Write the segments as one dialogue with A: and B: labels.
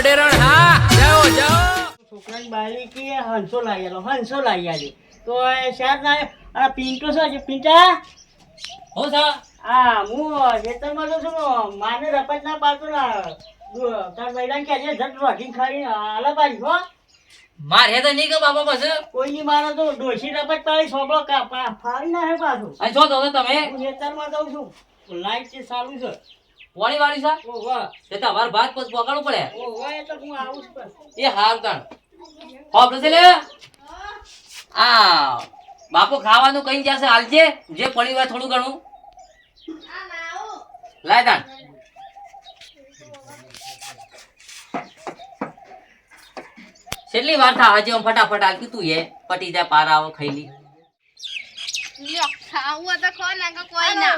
A: અડેરણ હા જાઓ જાઓ.
B: છોકરાની બાયલી કે હંસો લાવી આલો હંસો લાવી આલી. તો એ ના આ પિંટો છે પિંટા?
A: હો સા
B: આ હું ખેતરમાં તો છું માને રપત ના પાડતો ના તાર તાર કે કહેજે જટ રોટીને ખાઈ આલા પાડી હો.
A: મારે તો નહીં કે બાપા બસ
B: કોઈની મારો તો ડોશી રપત પાડી સોબળો કા પા- ફાડી ના હે પાછું
A: આ જો તો તમે?
B: હું ખેતરમાં જાઉં છું. લાઈટ છે ચાલુ છે.
A: પોણી વાળી સા
B: ઓ
A: તે તમાર ભાત પછી પકડવું પડે.
B: ઓ એટલે હું આવું છું
A: એ હાર તાણ. હોપ છે લે આ બાપુ ખાવાનું કઈ જશે? હાલજે. જે પડી હોય થોડું ઘણું. લાય તાણ. કેટલી વાર થા હજી હું ફટાફટ હાલતું તું એ. પટી જાય પારા આવો ખાઈ લી.
C: લ્યો, ખાવું તો ખો ના કોઈ ના.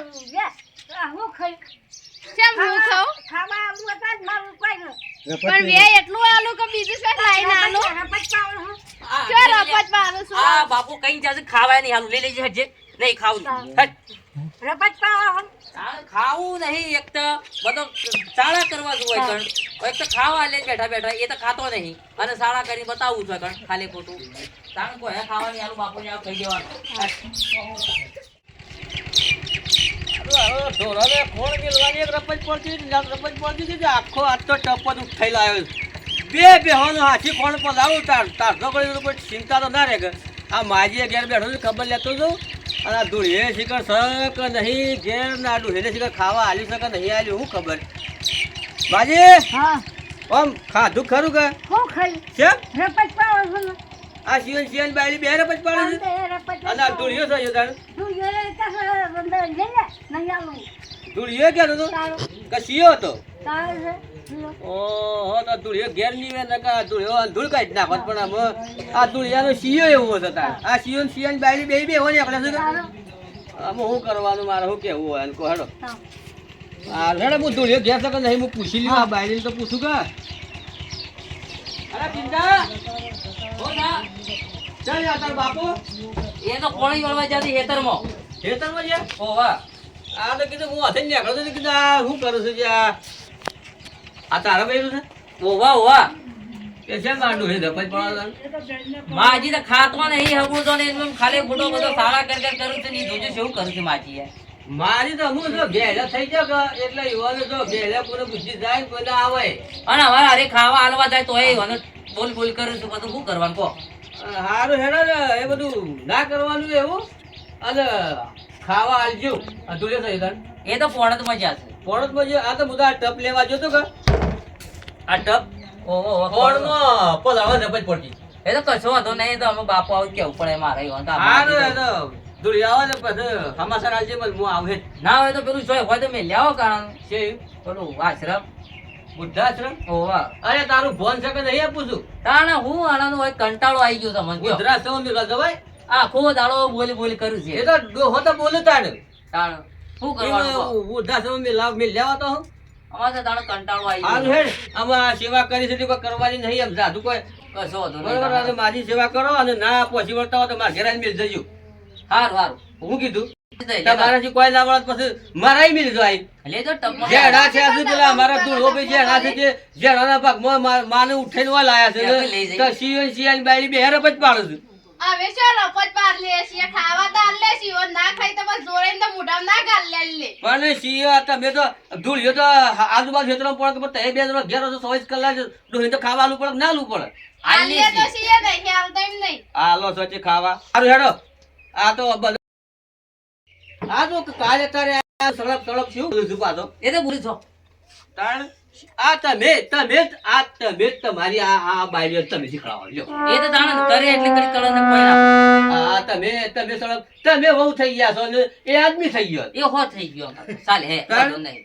B: હું ખાઈ
C: કેમ હું
B: ખાવા આવું હતા જ મારું કોઈ
C: પણ બે. એટલું આલું કે બીજું શું લઈને આલું? ચો રપત મારું છું?
A: આ બાપુ કઈ જાજે ખાવા નહીં આલું. લઈ લેજે હજે. નહીં ખાવું હટ. તાણ ખાવું નહીં એક તો બધો સાળા કરવા જોવે કણ એક તો ખાવા લે બેઠા બેઠા એ તો ખાતો નહીં. અને સાળા કરી બતાવું છે કણ ખાલી ખોટું. તાણ કોઈ ખાવાની આલું બાપુ ને કહી દેવાનું.
B: ઢોરાને ખોળ મેલવાની રપજ પડતી જામ પડતી હતી, આખો તો ટપ જ ઉઠાઈ લાવ્યો બે બેહોનો હાથી ખોળ પર લાવું તાર તાર તો કોઈ ચિંતા તો ના રહે કે આ માજીએ ઘેર બેઠો છે ખબર લેતો હતો અને આ ધૂળીએ શીખર શક નહીં ઘેર ના ડુહેને શીખર ખાવા હાલી શકે નહીં આલ્યું હું ખબર. માજી
D: હા.
B: ઓમ ખાધું ખરું કે?
D: હું ખાઈ.
B: આ શિવન શિવન બાયલી બેરે પછી પાડે છે? અને આ ધૂળિયો છે તાર? ધૂળિયો ક્યાં હતો કશિયો હતો. ઓહો તો ધૂળિયો ઘેરની વે કા ધૂળિયો ધૂળ કાઈ નાખત પણ આમ આ ધૂળિયાનો શિયો એવો હતો તાર. આ શિયો ને શિયાની બાયલી બે બે હોય ને આપણે શું આમાં શું કરવાનું મારે શું કેવું હોય અને કહો હેડો.
D: હા.
B: હેડો હું ધૂળિયો ઘેર શકે નહીં હું પૂછી લઉં આ બાયલી તો પૂછું કા? અરે ચિંતા? ચાલ યાર તાર બાપુ.
A: એ તો પોણી વાળવા જતી હેતરમાં
B: ખેતરમાં છે?
A: ઓ
B: આ તો કીધું હું હાથે તો કીધું આ શું કરું છું આ આ તારા ભાઈ છે?
A: ઓ વાહ ઓ વાહ.
B: કે છે માંડું છે ધપાઈ પડવાનું
A: માજી તો ખાતો નહીં હગું તો ને ખાલી ખોટો બધો સારા કર કર કરું છે ને જોજો શું કરું છે માજી એ
B: મારી તો હું જો ઘેલા થઈ જાય એટલે યુવાનો જો ઘેલા પૂરે બુદ્ધિ જાય ને કોઈ આવે.
A: અને હવે અરે ખાવા હાલવા જાય તો એ બોલ બોલ કરું છું બધું શું કરવાનું કહો?
B: હારું હેડો એ બધું ના કરવાનું એવું? અને ખાવા આલજો આ થઈ
A: એ તો પોણત મજા છે.
B: પોણત મજા આ તો બધા ટપ લેવા જોતો કે?
A: આ ટપ? ઓહો
B: પોણમાં પલાવા નપજ પડતી
A: એ તો કશો વાંધો નહીં તો અમે બાપુ આવું કેવું પડે મારે એવું તો.
B: આવે ને પછી સમાચાર આલજે મને હું આવે
A: ના હોય તો પેલું જોઈ હોય તો મેં લ્યાવો કારણ.
B: છે.
A: પેલું આશ્રમ.
B: બુદ્ધાશ્રમ
A: ઓવા
B: અરે તારું ફોન છે કે નહીં આપું છું
A: તાણે હું આનાનો હોય કંટાળો આવી ગયો તમને
B: બુદ્ધાશ્રમની રજા
A: આખો દાડો બોલી બોલી કરું
B: એ તો ડોહો તો બોલે તાને
A: તાણે. શું કરવાનું કહો?
B: વૃદ્ધાશ્રમ મેં લાવ મેં લેવા તો હું
A: અમારે તાણે કંટાળો આવી ગયો.
B: હેડ સેવા કરી છે કોઈ કરવાની નહીં એમ. જાદુ કોઈ
A: કશો
B: બરોબર મારી સેવા કરો અને ના પછી વળતા હોય તો મારા ઘેર આવીને મિલ જજો.
A: હારું હારું.
B: હું કીધું? તમારાથી કોઈ ના મળે પછી મારાય મિલ જાય.
A: લેજો
B: જેડા છે આજુ પેલા મારા ધૂળો ભાઈ જેડા છે જે જેડાના ભાગમાં માને ઉઠાઈને વા લાયા છે.
A: ત્યાં લઈ જઈએ.
B: તો શિયો ને બાયડી બે હેર જ પાડું છું.
C: હવે શું રપત પાર લે છીએ ખાવા તો આલે છીએ ના ખાઈ તો બસ જોડે તો મોઢામાં ના ગાલ લે લે.
B: પણ શિયો તમે તો ધૂળિયો તો આજુબાજુ પડે બે જણા ઘેર હશો ચોવીસ કલાક ડોહી તો ખાવાનું પડે કે ના આલવું પડે?
A: આલી
C: આલે તો
A: છે.
C: નહીં હાલ તો એમ નહીં
B: હાલો સચે ખાવા. સારું હેડો. આ તો આ તો કાલે તારે સળપ સળપ શું બોલું છું પાછો?
A: એ તો બોલી છો.
B: તાણ? આ તમે તમે આ તમે તમારી આ આ બાયડીઓ તમે શીખવાડો. લ્યો.
A: એ તો તાણ કરે એટલે કરી કળો ને
B: આ તમે તમે સળપ તમે વહુ થઈ ગયા છો ને એ આદમી થઈ ગયો.
A: એ હો થઈ ગયો. ચાલે હે? નહીં.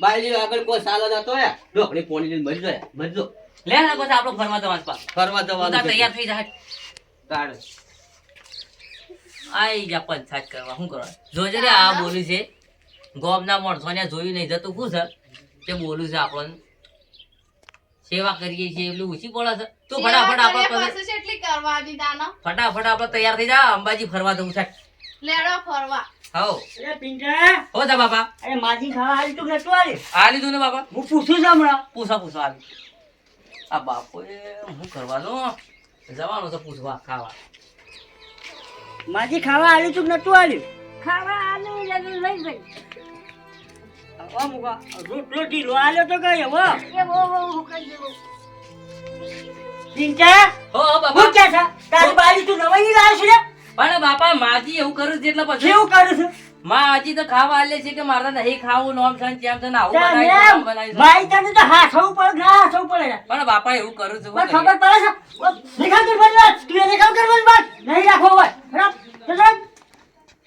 B: બાયલી આગળ કોઈ સાલો તો યા ઢોકળી પોણી લઈને મરી જાય મરજો
A: લે ને પછી આપણો ફરવા જવાનું.
B: ફરવા
A: તું
B: જવાનું
A: તૈયાર થઈ જાય
B: તાણ?
A: આઈ જા પંચાયત કરવા શું કરવા? જોજે રે આ બોલ્યું છે. ગોમના માણસો ને જોયું નહીં જતું શું છે? તે બોલ્યું છે આપણને. સેવા કરીએ છીએ એટલું ઓછી પડે છે. તું ફટાફટ આપણે ફટાફટ આપણે તૈયાર થઈ જા અંબાજી ફરવા જવું છે.
C: લેડો ફરવા.
A: હો
E: અરે પિંજા
A: હો જા બાપા.
E: અરે માજી ખાવા હાલ તું નતું આલે
A: આ લીધું ને બાપા.
E: હું પૂછું છું હમણાં.
A: પૂછા પૂછા આવી આ બાપોએ હું કરવાનું? જવાનું છે પૂછવા ખાવા.
E: માજી ખાવા આલ્યું તું નતું આલ્યું?
D: ખાવા આલુ એટલે લઈ ગઈ.
E: હવે મુકા રોટલો લો આલ્યો તો કઈ હો
D: એ બહુ બહુ કરી દેવું.
E: પિંજા
A: હો હો
E: હું
A: બાપા
E: કે છે? તારી બાજી તું નવાઈ લાવ છે ને
A: પણ બાપા માજી એવું કરું છે એટલે પછી
E: એવું કરું છું?
A: માં હજી તો ખાવા આલે છે કે મારે નહીં ખાવું નોમ છે ને છે ને આવું બનાવી આમ બનાવી છે.
E: મારી તને તો હાથવું પડે ના હાથવું પડે
A: પણ બાપા એવું કરું છું
E: પણ ખબર પડે છે? દેખાવ કર બસ બસ તું દેખાવ કર બસ બસ નહીં રાખો હોય બરાબર? ચાલ.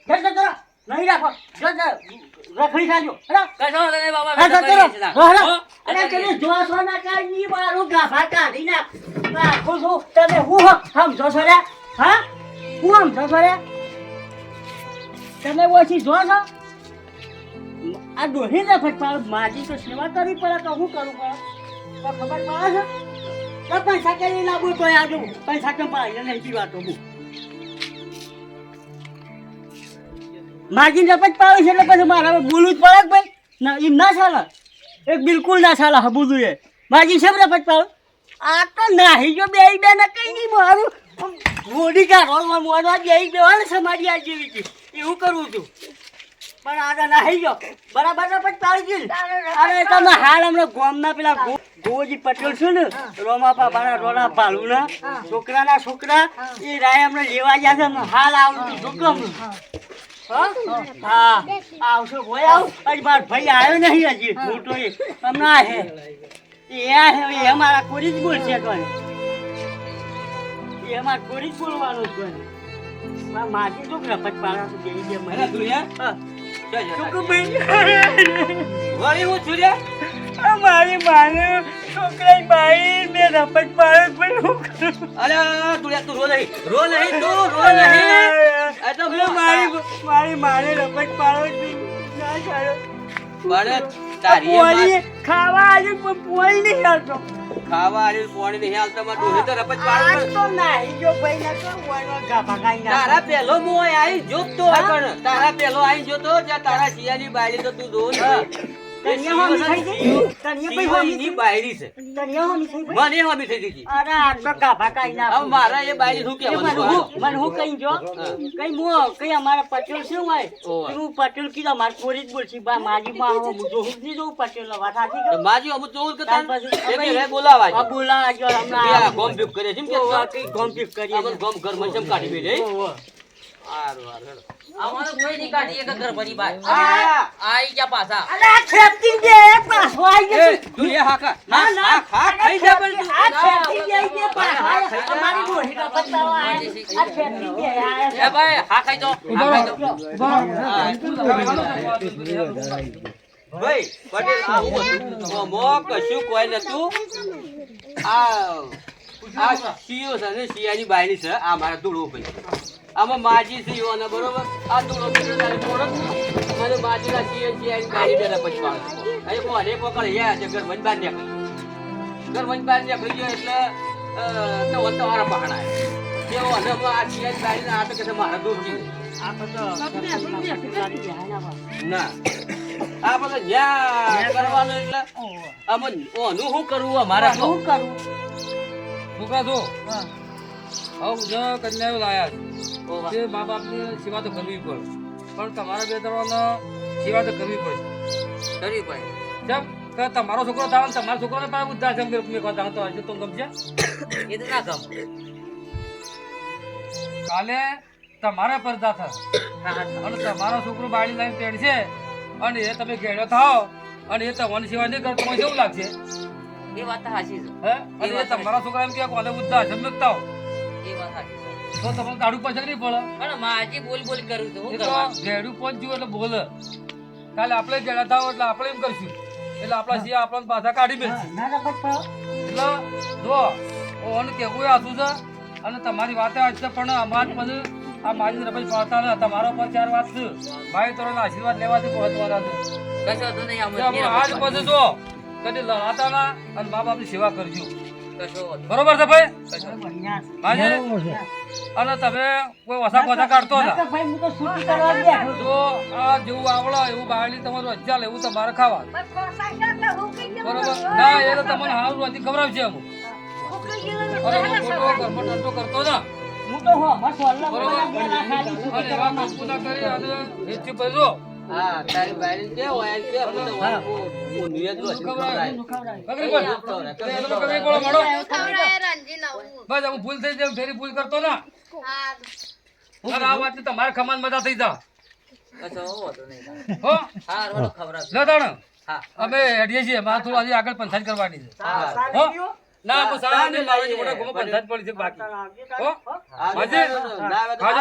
E: ચાલ નહીં રાખો. રખડી ખાજો.
A: કશો
E: હા, તમે જોશો ના કાઢી મારું કાઢી નાખ. તમે સમજો છો રે હા? હું સમજો છો રે તમે ઓછી જો છો? આ ડોહી ને ફટફાડ માજી તો સેવા કરવી પડે તો હું કરું પડે તો ખબર પડે છે? તો પૈસા કરી લાગુ તો યાદ પૈસા કમાઈ નહીં જી વાતો હું. માજી પછી પાડે છે એટલે પછી મારે હવે બોલવું જ પડે કે ભાઈ? ના, એમ ના ચાલે એ બિલકુલ ના ચાલે હબુદું એ માજી છે રપટ પાડો આ તો નાહી જો બે બે ને કઈ નહીં મારું. મોડી કાઢવા મોડવા બે બે સમાડી આ જેવી છે. એવું કરવું છું. પણ આ નાહી ગયો. બરાબર રપટ પાડી ગયું અરે તમે હાલ હમણાં ગોમના પેલા ગોજી પટેલ છે ને રોમા બાપાના રોના ભાલુના છોકરાના છોકરા એ રાય હમણાં લેવા ગયા છે હમણાં હાલ આવું છું જોકમ હા. આવશો ભાઈ આવ. હજી મારો ભાઈ આવ્યો નહીં હજી. મોટો એ. હમણાં આ હે. એ આ હે એ અમારા કોરી જ બોલશે તો એ અમારા કોરી જ બોલવાનું કોને માજી શું રપટ પાડા તો જેવી જે મને?
B: દુનિયા
E: હા.
B: જય જય.
E: છોકરું ભાઈ?
B: વળી હું છું રે?
E: અમારી માને છોકરા ભાઈ પાડે પણ હું કરું?
B: અરે દુનિયા તું રો નહીં. રો નહીં તું રો નહીં. આ તો હું
E: મારી મારી માને રપટ પાડો જ ના
B: તારી માં
E: ખાવા આજે પણ પોળી નહીં આવતો.
B: ખાવા આલી પાણી નહીં હાલતા માં ડોહી તો રપત પાડું
E: આજ તો નાહી ગયો ભાઈ ના તો વણવા ગાભા ખાઈ ના
B: તારા પેલો મો આઈ જોતો પણ તારા પેલો આઈ જોતો જ્યાં તારા શિયાની બાયરી તો તું દો ને
E: તનિયા હોમી થઈ ગઈ? તનિયા ભાઈ હોમી
B: ની બાયરી છે.
E: તનિયા હોમી થઈ ગઈ?
B: મને હોમી થઈ ગઈ
E: અરે આ તો ગાભા ના
B: હવે મારા એ બાયરી શું કહેવાનું?
E: હું મને હું કઈ જો? કઈ મો કઈ અમારા પટેલ શું હોય. હું પટેલ કીધા મારે કોરી જ બોલશી. બા માજી માં હું જો હું જોઉં પટેલ. વાત સાચી કે
B: માજી અમુક જોવું કે તાર એ બે બોલાવા
E: આ બોલા જો
B: આ ગોમ ભીપ કરે છે કે
E: કઈ ગોમ પીપ
B: બધું ગોમ ઘરમાં કાઢી
E: ઓ.
B: હારું હારું હેડો.
A: અમારે કોઈ નહીં કાઢી એક ઘર ભરી બાય
B: આ
A: આઈ ગયા પાછા.
E: અરે આ ખેપતી દે પાછો આવી ગયો.
B: દુનિયા હાકા.
E: ના ના
B: ખા ખાઈ જા પણ
E: આ
B: તું
E: દે દે પાછો અમારી ડોહી નો પત્તાઓ આ આ દે
A: એ ભાઈ હા ખાઈ દો હા ખાઈ દો
B: ભાઈ પટેલ આવું હતું? ઓમો કશું કોઈ નતું. આ આ શિયો છે ને શિયાની બાયની છે. આ મારા ધૂળો ભાઈ આમાં માજી છે ઈઓને બરોબર? આ તું બીજો તારે કોણ મને માજીના શિયો શિયાની બાયની બેલા પછી પાડે અહીં કોને પકડ યા છે ઘર વન બાંધ્યા ઘર વન બાંધ્યા નીકળી ગયો એટલે તો વન તો મારા પકડાય કેવો અને આ શિયાની બાયની આ તો કે છે મારા દૂર જીવ ના. આ બધો જ્યાં કરવાનું એટલે અમન ઓનું શું કરવું અમારા?
E: શું કરું
F: છોકરા છો
E: હા.
F: હું જ કન્યાઓ લાયા
B: ઓ
F: છે મા બાપની સેવા તો કરવી પડે. પણ તમારા બે ત્રણ સેવા તો કરવી પડશે
A: કરવી પડે.
F: જેમ કે તમારો છોકરો થાય ને તમારા છોકરાને પણ વૃદ્ધાશ્રમ કે મેં કહો તો હજુ તો ગમશે.
A: એ તો ના ગમ.
F: કાલે તમારા પડદા થાય અને તમારો છોકરો બાળી લાઈન તેડશે અને એ તમે ઘેડો થાઓ અને એ તમારી સેવા નહીં કરો તો મને કેવું લાગશે?
A: એ વાત સાચી છે.
F: હે? અને એ તમારા છોકરા એમ કે કોને
A: બુદ્ધા સાચી છે
F: તો તમને કાઢવું પડશે કે નહીં પડે
A: પણ માજી બોલ બોલ કરું છું. હું
F: તો
A: કરવાનું
F: ઘેડું પહોંચ્યું એટલે બોલ. કાલે આપણે ઘેડા થાવ એટલે આપણે એમ કરશું. એટલે આપણા સિયા આપણને પાછા કાઢી
E: પાડો
F: એટલે જો ઓન કેવું આસું છે? અને તમારી વાતે આજ છે પણ અમારા પછી આ મારી રપાઈ પાડતા ને તમારો પર ચાર વાત છે. ભાઈ તોરો આશીર્વાદ લેવાથી પહોંચવાના છે.
A: કશો વાંધો નહીં
F: આજ પછી જો કદી લડાતા ના અને મા બાપની સેવા કરજો. બરોબર છે ભાઈ? અને તમે કોઈ ઓછા પોછા કાઢતો
E: ના તો
F: હતા
E: તો
F: આ જેવું આવડે એવું બાળી તમારું અજ્જા એવું તમારે ખાવા બરોબર. ના એ તો તમને હાલ હજી ખબર અમુક. કરતો ના
E: હું તો હો બસ વલ્લભ
F: બરોબર. અને એવા કંકુ ના કરી અને વેચી ભરજો
B: હા તારી કે તો નિયત
F: બોલ
C: નવું
F: બસ હું ભૂલ થઈ જાય ફેરી ભૂલ કરતો ના.
C: હા.
F: આ વાત તમારે ખમાન મજા થઈ જા.
A: નહીં
F: હો?
A: હા રોડો ખવડાવજો.
F: લે તાણ.
A: હા.
F: અમે હેડીએ છીએ મારે થોડું હજી આગળ પંચાયત કરવાની છે. હા? ના. મોટા ગોમાં પંચાયત પડી છે બાકી. હો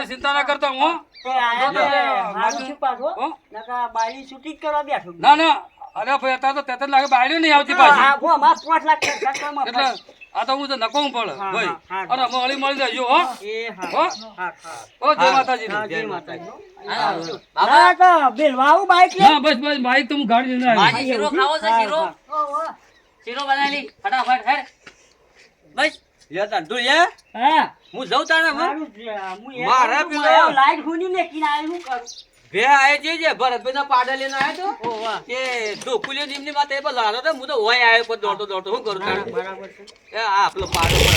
F: ચિંતા ના કરતા હું. ના ના અરે ભાઈ અત્યારે તો તેતર લાગે બાયડી નહીં આવતી પાછી.
E: હા,
F: એટલે આ તો હું તો નકોમ પડે ભાઈ.
E: અરે.
F: અને મળી જજો હો?
E: એ હો
F: હા,
E: હા.
F: ઓ જય માતાજી
E: જય માતાજી.
A: હા, બાબા.
E: તો બેલવા બાઈક લે.
F: બસ બસ બાઈક તો હું ગાડી લઈને આવ્યો
A: શીરો ખાવો છે શીરો?
E: હા.
D: ઓહો.
A: શીરો બનાવી ફટાફટ હેડ બસ
B: તાર, તું યે
E: હા.
B: હું જઉં તાણે.
E: હું
B: મારા પેલો-
E: લાઈટ ખૂની મેકીને આવ્યો, હું કરું?
B: બે આય જે જે ભરતભાઈના પાડા લઈને આયો તો
E: ઓ, વાહ.
B: કે ઢોકુલીઓ નિમની માથે એ બોલા લાડો તો હું તો હોય આયો પર દોડતો દોડતો હું કરું તાણે?
E: બરાબર છે
B: એ આ આપણો પાડો
F: પર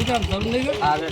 F: તો આમ જરૂર નહીં ગયો.
B: આવે.